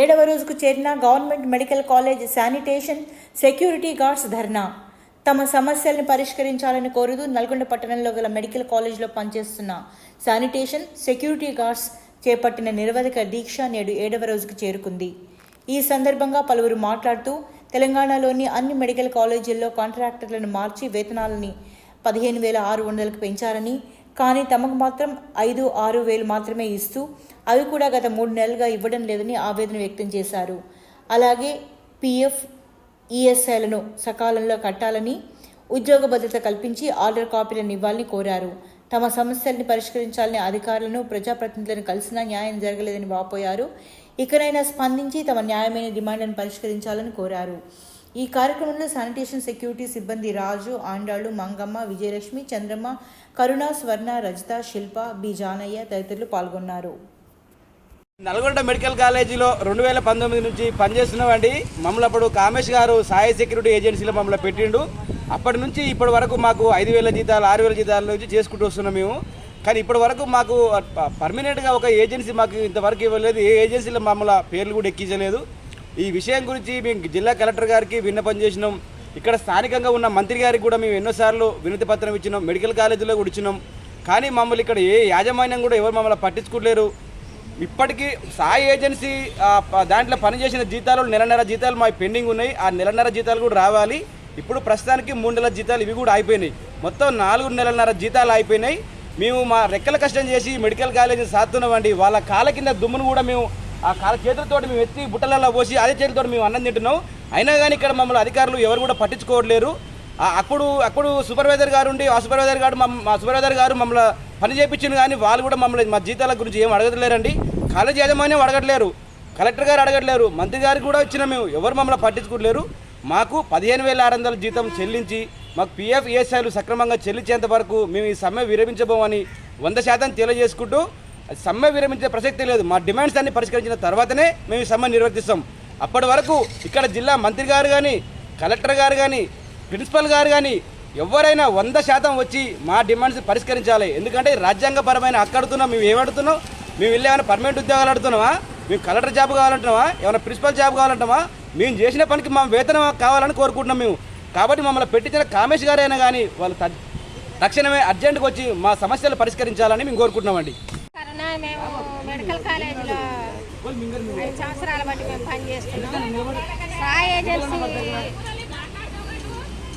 ఏడవ రోజుకు చేరిన government medical college sanitation security guards ధర్నా. తమ సమస్యలను పరిష్కరించాలని కోరుతూ నల్గొండ పట్టణంలో గల మెడికల్ కాలేజ్లో పనిచేస్తున్న శానిటేషన్ సెక్యూరిటీ గార్డ్స్ చేపట్టిన నిరవధిక దీక్ష నేడు ఏడవ రోజుకు చేరుకుంది. ఈ సందర్భంగా పలువురు మాట్లాడుతూ తెలంగాణలోని అన్ని మెడికల్ కాలేజీల్లో కాంట్రాక్టర్లను మార్చి వేతనాలని పదిహేను వేల ఆరు వందలకు పెంచారని కానీ తమకు మాత్రం ఐదు ఆరు వేలు మాత్రమే ఇస్తూ అవి కూడా గత మూడు నెలలుగా ఇవ్వడం లేదని ఆవేదన వ్యక్తం చేశారు. అలాగే పీఎఫ్ ఈఎస్ఐలను సకాలంలో కట్టాలని ఉద్యోగ భద్రత కల్పించి ఆర్డర్ కాపీలను ఇవ్వాలని కోరారు. తమ సమస్యల్ని పరిష్కరించాలని అధికారులను ప్రజాప్రతినిధులను కలిసినా న్యాయం జరగలేదని వాపోయారు. ఇకనైనా స్పందించి తమ న్యాయమైన డిమాండ్లను పరిష్కరించాలని కోరారు. ఈ కార్యక్రమంలో శానిటేషన్ సెక్యూరిటీ సిబ్బంది రాజు ఆండాళ్ళు మంగమ్మ విజయలక్ష్మి చంద్రమ్మ కరుణ స్వర్ణ రజిత శిల్ప బి. జానయ్య తదితరులు పాల్గొన్నారు. నల్గొండ మెడికల్ కాలేజీలో రెండు వేల పంతొమ్మిది నుంచి పనిచేస్తున్నామండి మమ్మల్ని అప్పుడు కామేష్ గారు సాయి సెక్యూరిటీ ఏజెన్సీలో మమ్మల్ని పెట్టిండు. అప్పటి నుంచి ఇప్పటి వరకు మాకు ఐదు వేల జీతాలు ఆరు వేల జీతాల నుంచి చేసుకుంటూ వస్తున్నాం మేము. కానీ ఇప్పటి వరకు మాకు పర్మనెంట్గా ఒక ఏజెన్సీ మాకు ఇంతవరకు ఇవ్వలేదు. ఏ ఏజెన్సీలో మమ్మల్ని పేర్లు కూడా ఎక్కించలేదు. ఈ విషయం గురించి మేము జిల్లా కలెక్టర్ గారికి విన్నపం చేసినాం. ఇక్కడ స్థానికంగా ఉన్న మంత్రి గారికి కూడా మేము ఎన్నోసార్లు వినతి పత్రం ఇచ్చినాం మెడికల్ కాలేజీలో కూడా ఇచ్చినాం. కానీ మమ్మల్ని ఇక్కడ ఏ యాజమాన్యం కూడా ఎవరు మమ్మల్ని పట్టించుకోలేరు. ఇప్పటికీ సాయి ఏజెన్సీ దాంట్లో పనిచేసిన జీతాలు నెలన్నర జీతాలు మా పెండింగ్ ఉన్నాయి. ఆ నెలన్నర జీతాలు కూడా రావాలి. ఇప్పుడు ప్రస్తుతానికి మూడు నెలల జీతాలు ఇవి కూడా అయిపోయినాయి. మొత్తం నాలుగు నెలన్నర జీతాలు అయిపోయినాయి. మేము మా రెక్కల కష్టం చేసి మెడికల్ కాలేజీ సాస్తున్నామండి వాళ్ళ కాళ్ళ కింద దుమ్మును కూడా మేము ఆ కాల చేతులతోటి మేము ఎత్తి బుట్టలలో పోసి అదే చేతులతోటి మేము అన్నం తింటున్నాం. అయినా కానీ ఇక్కడ మమ్మల్ని అధికారులు ఎవరు కూడా పట్టించుకోవట్లేరు. అప్పుడు అప్పుడు సూపర్వైజర్ గారు ఉండి ఆ సూపర్వైజర్ గారు మా సూపర్వైజర్ గారు మమ్మల్ని పని చేయించింది కానీ వాళ్ళు కూడా మమ్మల్ని మా జీతాల గురించి ఏం అడగట్లేరండి. కాలేజీ యాజమాన్యం అడగట్లేరు. కలెక్టర్ గారు అడగట్లేరు. మంత్రి గారికి కూడా ఇచ్చిన మేము ఎవరు మమ్మల్ని పట్టించుకోలేరు మాకు పదిహేను వేల ఆరు వందల జీతం చెల్లించి మాకు పిఎఫ్ ఈఎస్ఐలు సక్రమంగా చెల్లించేంత వరకు మేము ఈ సమ్మె విరమించబోమని వంద శాతం తెలియజేసుకుంటూ అది సమ్మె విరమించే ప్రసక్తి లేదు. మా డిమాండ్స్ అన్ని పరిష్కరించిన తర్వాతనే మేము ఈ సమ్మె నిర్వర్తిస్తాం. అప్పటి వరకు ఇక్కడ జిల్లా మంత్రి గారు కానీ కలెక్టర్ గారు కానీ ప్రిన్సిపల్ గారు కానీ ఎవరైనా వంద శాతం వచ్చి మా డిమాండ్స్ పరిష్కరించాలి. ఎందుకంటే రాజ్యాంగపరమైన అక్కడుతున్నాం మేము ఏమడుతున్నాం మేము వెళ్ళి ఏమైనా పర్మనెంట్ ఉద్యోగాలు అడుగుతున్నామా? మేము కలెక్టర్ జాబ్ కావాలంటున్నామా? ఏమైనా ప్రిన్సిపల్ జాబ్ కావాలంటామా మేము చేసిన పనికి మా వేతనం కావాలని కోరుకుంటున్నాం మేము. కాబట్టి మమ్మల్ని పెట్టించిన కామేష్ గారైనా కానీ వాళ్ళు త- తక్షణమే అర్జెంటుగా వచ్చి మా సమస్యలు పరిష్కరించాలని మేము కోరుకుంటున్నామండి. మేము మెడికల్ కాలేజీలో ఐదు సంవత్సరాల బట్టి మేము పనిచేస్తున్నాం సాయి ఏజెన్సీ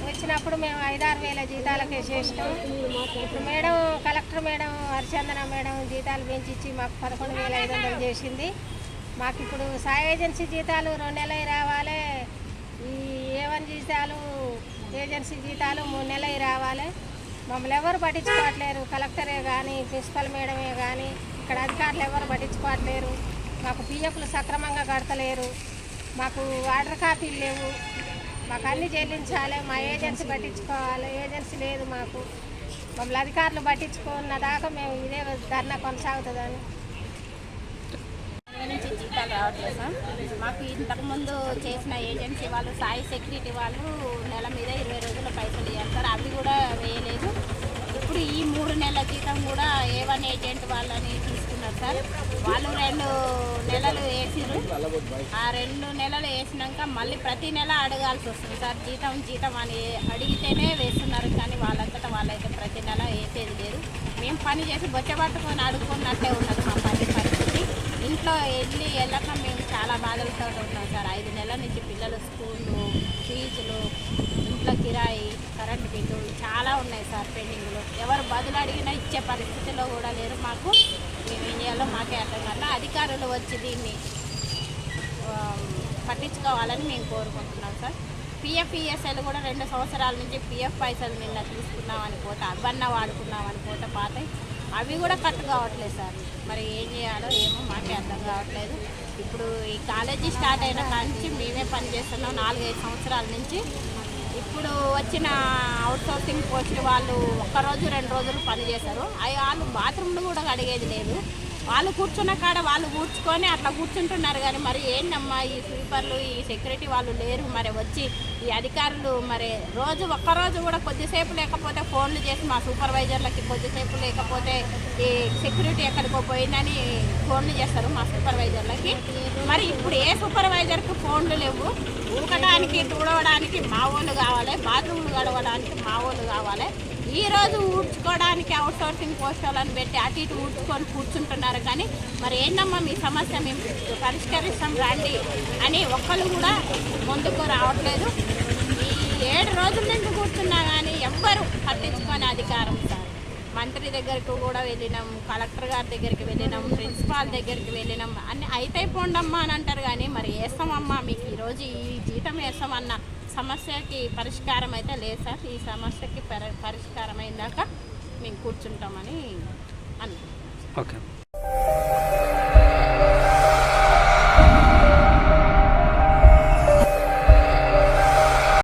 వచ్చినప్పుడు మేము ఐదారు వేల జీతాలకే చేసినాం. ఇప్పుడు madam collector madam Harichandana madam జీతాలు పెంచిచ్చి మాకు పదకొండు వేల ఐదు వందలు చేసింది. మాకు ఇప్పుడు సాయి ఏజెన్సీ జీతాలు రెండు నెలలు రావాలి. ఈ ఏవన్ జీతాలు ఏజెన్సీ జీతాలు మూడు నెలలు రావాలి. మమ్మల్ని ఎవరు పట్టించుకోవట్లేరు. కలెక్టరే కానీ ప్రిన్సిపల్ మేడమే కానీ ఇక్కడ అధికారులు ఎవరు పట్టించుకోవట్లేరు. మాకు పిఎఫ్లు సక్రమంగా కడతలేరు. మాకు ఆర్డర్ కాపీలు లేవు. మాకు అన్నీ చెల్లించాలి. మా ఏజెన్సీ పట్టించుకోవాలి. ఏజెన్సీ లేదు మాకు. మమ్మల్ని అధికారులు పట్టించుకున్న దాకా మేము ఇదే ధర్నా కొనసాగుతుందని. నుంచి జీతాలు రావట్లేదు సార్. మాకు ఇంతకుముందు చేసిన ఏజెన్సీ వాళ్ళు సాయి సెక్యూరిటీ వాళ్ళు నెల మీద ఇరవై రోజులు పైసలు ఇవ్వాలి సార్ అవి కూడా వేయలేదు ఇప్పుడు నెల నెలల జీతం కూడా ఏ వన్ ఏజెంట్ వాళ్ళని తీసుకున్నారు సార్. వాళ్ళు రెండు నెలలు వేసిరు ఆ రెండు నెలలు వేసినాక మళ్ళీ ప్రతి నెల అడగాల్సి వస్తుంది సార్. జీతం జీతం అని అడిగితేనే వేస్తున్నారు కానీ వాళ్ళంతటా వాళ్ళైతే ప్రతి నెల వేసేది లేదు మేము పని చేసి బొచ్చబట్టుకొని పట్టుకొని ఉన్నది మా పని పరిస్థితి. ఇంట్లో వెళ్ళి వెళ్ళక మేము చాలా బాధలతో ఉన్నాం సార్. ఐదు నెలల నుంచి పిల్లల స్కూళ్ళు ఫీజులు ఇంట్లో కిరాయి కరెంట్ బిల్లు చాలా ఉన్నాయి సార్ పెండింగ్లు. ఎవరు బదులు అడిగినా ఇచ్చే పరిస్థితిలో కూడా లేరు మాకు. మేము ఏం చేయాలో మాకే అర్థం కాదు అధికారులు వచ్చి దీన్ని పట్టించుకోవాలని మేము కోరుకుంటున్నాం సార్. పిఎఫ్ ఈఎస్ఐలు కూడా రెండు సంవత్సరాల నుంచి పిఎఫ్ పైసలు నిన్న తీసుకున్నామని పోతే అవన్న వాడుకున్నామని పోతే పాతాయి. అవి కూడా కట్ కావట్లేదు సార్. మరి ఏం చేయాలో ఏమో మాకే అర్థం కావట్లేదు. ఇప్పుడు ఈ కాలేజీ స్టార్ట్ అయిన కాడ నుంచి మేమే పనిచేస్తున్నాం నాలుగైదు సంవత్సరాల నుంచి. ఇప్పుడు వచ్చిన అవుట్ సోర్సింగ్ పోస్ట్ వాళ్ళు ఒక్కరోజు రెండు రోజులు పని చేశారు. అవి వాళ్ళు బాత్రూమ్లు కూడా అడిగేది లేదు. వాళ్ళు కూర్చున్న కాడ వాళ్ళు కూర్చుకొని అట్లా కూర్చుంటున్నారు కానీ మరి ఏంటమ్మా ఈ స్వీపర్లు ఈ సెక్యూరిటీ వాళ్ళు లేరు. మరి వచ్చి ఈ అధికారులు మరి రోజు ఒక్కరోజు కూడా కొద్దిసేపు లేకపోతే ఫోన్లు చేసి మా సూపర్వైజర్లకి కొద్దిసేపు లేకపోతే ఈ సెక్యూరిటీ ఎక్కడికో పోయిందని ఫోన్లు చేస్తారు మా సూపర్వైజర్లకి మరి ఇప్పుడు ఏ సూపర్వైజర్కి ఫోన్లు లేవు? ఊకడానికి తుడవడానికి మా వాళ్ళు కావాలి బాత్రూమ్లు గడవడానికి మా వాళ్ళు కావాలి. ఈ రోజు ఊడ్చుకోవడానికి అవుట్ సోర్సింగ్ పోస్టులను పెట్టి అటు ఇటు ఊడ్చుకొని కూర్చుంటున్నారు. కానీ మరి ఏంటమ్మా మీ సమస్య? మేము పరిష్కరిస్తాం రండి అని ఒక్కరు కూడా ముందుకు రావట్లేదు. ఈ ఏడు రోజుల నుంచి కూర్చున్నా కానీ ఎవ్వరు పట్టించుకొని అధికారం సార్. మంత్రి దగ్గరికి కూడా వెళ్ళినాం కలెక్టర్ గారి దగ్గరికి వెళ్ళినాం ప్రిన్సిపాల్ దగ్గరికి వెళ్ళినాం. అన్ని అయితే పోండమ్మా అని అంటారు కానీ మరి వేస్తామమ్మా? మీకు ఈరోజు ఈ జీతం వేస్తామన్నా సమస్యకి పరిష్కారం అయితే లేదు సార్. ఈ సమస్యకి పరి పరిష్కారం అయిందాక మేము కూర్చుంటామని అన్నాం ఓకే.